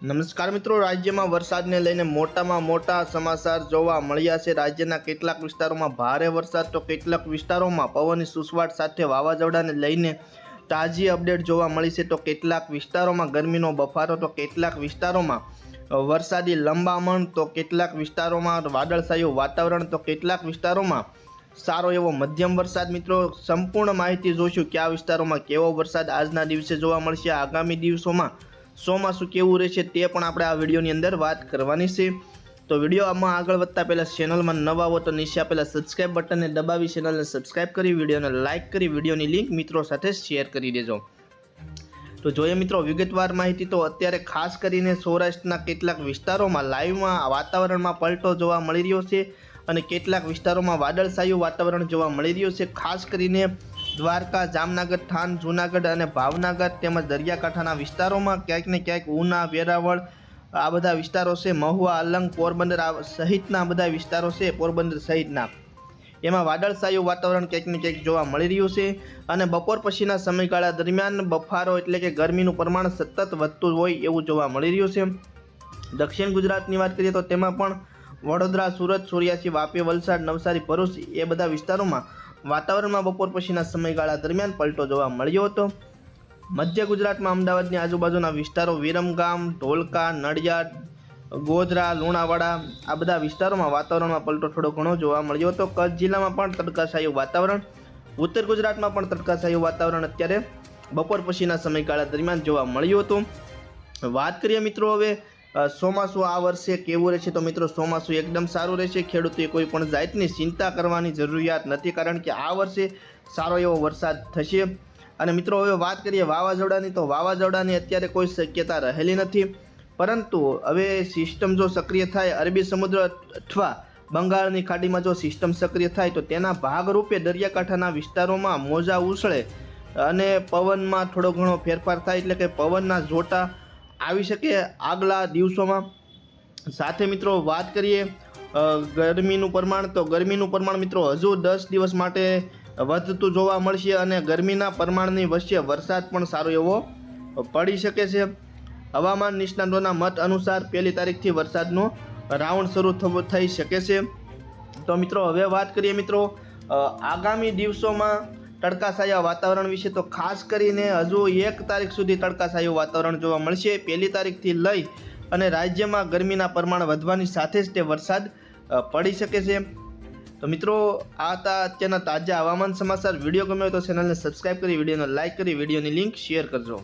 નમસ્કાર મિત્રો, રાજ્યમાં વરસાદને લઈને મોટામાં મોટા સમાચાર જોવા મળ્યા છે. રાજ્યના કેટલાક વિસ્તારોમાં ભારે વરસાદ તો કેટલાક વિસ્તારોમાં પવનની સુસવાટ સાથે વાવાઝોડાને લઈને તાજી અપડેટ જોવા મળી છે. તો કેટલાક વિસ્તારોમાં ગરમીનો બફારો, તો કેટલાક વિસ્તારોમાં વરસાદી લંબામણ, તો કેટલાક વિસ્તારોમાં વાદળછાયું વાતાવરણ, તો કેટલાક વિસ્તારોમાં સારો એવો મધ્યમ વરસાદ. મિત્રો, સંપૂર્ણ માહિતી જોઈશું કયા વિસ્તારોમાં કેવો વરસાદ આજના દિવસે જોવા મળશે. આગામી દિવસોમાં ચોમાસું કેવું રહેશે તે પણ આપણે આ વિડીયોની અંદર વાત કરવાની છે. તો વિડીયોમાં આગળ વધતા પહેલાં ચેનલમાં નવા હો તો નીચે આપેલા સબસ્ક્રાઇબ બટનને દબાવી ચેનલને સબસ્ક્રાઇબ કરી, વિડીયોને લાઇક કરી, વિડીયોની લિંક મિત્રો સાથે શેર કરી દેજો. તો જોઈએ મિત્રો, વિગતવાર માહિતી તો અત્યારે ખાસ કરીને સૌરાષ્ટ્રના કેટલાક વિસ્તારોમાં લાઈવમાં વાતાવરણમાં પલટો જોવા મળી રહ્યો છે અને કેટલાક વિસ્તારોમાં વાદળછાયું વાતાવરણ જોવા મળી રહ્યું છે. ખાસ કરીને દ્વારકા, જામનગર, થાન, જૂનાગઢ અને ભાવનગર તેમજ દરિયાકાંઠાના વિસ્તારોમાં ક્યાંક ને ક્યાંક ઉના, વેરાવળ, આ બધા વિસ્તારો છે. મહુવા અલંગ પોરબંદર સહિતના બધા વિસ્તારો છે પોરબંદર સહિતના. એમાં વાદળછાયું વાતાવરણ ક્યાંક ને ક્યાંક જોવા મળી રહ્યું છે અને બપોર પછીના સમયગાળા દરમિયાન બફારો એટલે કે ગરમીનું પ્રમાણ સતત વધતું હોય એવું જોવા મળી રહ્યું છે. દક્ષિણ ગુજરાતની વાત કરીએ તો તેમાં પણ વડોદરા, સુરત, સૂર્યાસી, વાપી, વલસાડ, નવસારી, ભરૂચ એ બધા વિસ્તારોમાં વાતાવરણમાં બપોર પછીના સમયગાળા દરમિયાન પલટો જોવા મળ્યો હતો. મધ્ય ગુજરાતમાં અમદાવાદની આજુબાજુના વિસ્તારો વિરમગામ, ઢોલકા, નડિયાદ, ગોધરા, લુણાવાડા, આ બધા વિસ્તારોમાં વાતાવરણમાં પલટો થોડો ઘણો જોવા મળ્યો હતો. કચ્છ જિલ્લામાં પણ તડકાશાયું વાતાવરણ, ઉત્તર ગુજરાતમાં પણ તડકાશાયું વાતાવરણ અત્યારે બપોર પછીના સમયગાળા દરમિયાન જોવા મળ્યું હતું. વાત કરીએ મિત્રો હવે ચોમાસું આ વર્ષે કેવું રહેશે? તો મિત્રો ચોમાસું એકદમ સારું રહેશે. ખેડૂતોએ કોઈ પણ જાતની ચિંતા કરવાની જરૂરિયાત નથી, કારણ કે આ વર્ષે સારો એવો વરસાદ થશે. અને મિત્રો, હવે વાત કરીએ વાવાઝોડાની, તો વાવાઝોડાની અત્યારે કોઈ શક્યતા રહેલી નથી. પરંતુ હવે સિસ્ટમ જો સક્રિય થાય, અરબી સમુદ્ર અથવા બંગાળની ખાડીમાં જો સિસ્ટમ સક્રિય થાય, તો તેના ભાગરૂપે દરિયાકાંઠાના વિસ્તારોમાં મોજા ઉછળે અને પવનમાં થોડો ઘણો ફેરફાર થાય, એટલે કે પવનના જોટા આવી શકે આગલા દિવસોમાં. સાથે મિત્રો વાત કરીએ ગરમીનું પ્રમાણ. તો ગરમીનું પ્રમાણ મિત્રો હજુ દસ દિવસ માટે વધતું જોવા મળશે અને ગરમીના પ્રમાણની વચ્ચે વરસાદ પણ સારો એવો પડી શકે છે. હવામાન નિષ્ણાતોના મત અનુસાર પહેલી તારીખથી વરસાદનો રાઉન્ડ શરૂ થઈ શકે છે. તો મિત્રો હવે વાત કરીએ મિત્રો આગામી દિવસોમાં તડકાછાયા વાતાવરણ વિશે તો ખાસ કરીને હજુ એક તારીખ સુધી તડકાછાયું વાતાવરણ જોવા મળશે. પહેલી તારીખથી લઈ અને રાજ્યમાં ગરમીના પ્રમાણ વધવાની સાથે જ તે વરસાદ પડી શકે છે. તો મિત્રો, આ હતા અત્યારના તાજા હવામાન સમાચાર. વીડિયો ગમ્યો તો ચેનલને સબસ્ક્રાઈબ કરી, વિડીયોને લાઇક કરી, વિડીયોની લિંક શેર કરજો.